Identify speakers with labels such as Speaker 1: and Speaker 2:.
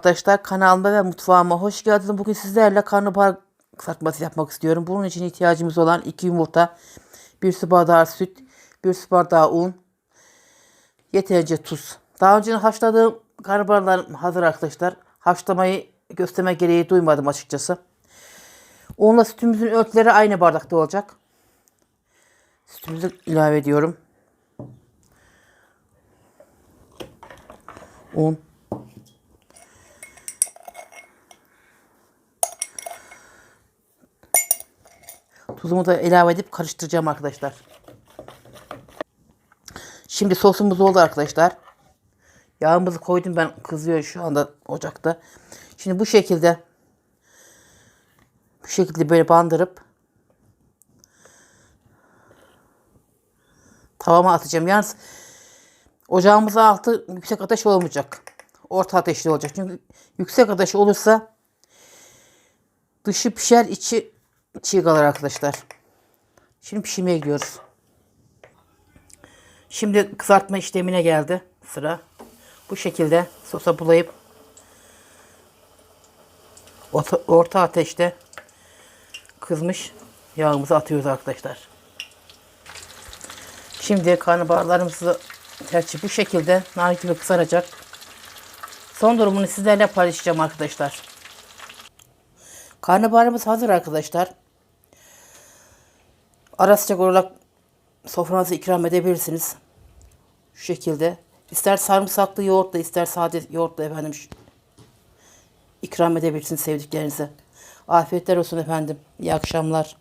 Speaker 1: Arkadaşlar kanalıma ve mutfağıma hoş geldiniz. Bugün sizlerle karnabahar kızartması yapmak istiyorum. Bunun için ihtiyacımız olan 2 yumurta, 1 su bardağı süt, 1 su bardağı un, yeterince tuz. Daha önce haşladığım karnabaharlarım hazır arkadaşlar. Haşlamayı gösterme gereği duymadım açıkçası. Unla sütümüzün ölçüleri aynı bardakta olacak. Sütümüzü ilave ediyorum. Un. Tuzumu da ilave edip karıştıracağım arkadaşlar. Şimdi sosumuz oldu arkadaşlar. Yağımızı koydum ben kızıyor şu anda ocakta. Şimdi bu şekilde bu şekilde böyle bandırıp tavama atacağım. Yalnız ocağımızın altı yüksek ateş olmayacak. Orta ateşli olacak. Çünkü yüksek ateş olursa dışı pişer içi çiğ kalır arkadaşlar. Şimdi pişirmeye gidiyoruz. Şimdi kızartma işlemine geldi sıra. Bu şekilde sosa bulayıp orta, ateşte kızmış yağımızı atıyoruz arkadaşlar. Şimdi karnabaharlarımızı tercih bu şekilde nar gibi kızaracak. Son durumunu sizlerle paylaşacağım arkadaşlar. Karnabaharımız hazır arkadaşlar. Ara sıcak olarak sofranıza ikram edebilirsiniz. Şu şekilde. İster sarımsaklı yoğurtla ister sade yoğurtla efendim ikram edebilirsiniz sevdiklerinize. Afiyetler olsun efendim. İyi akşamlar.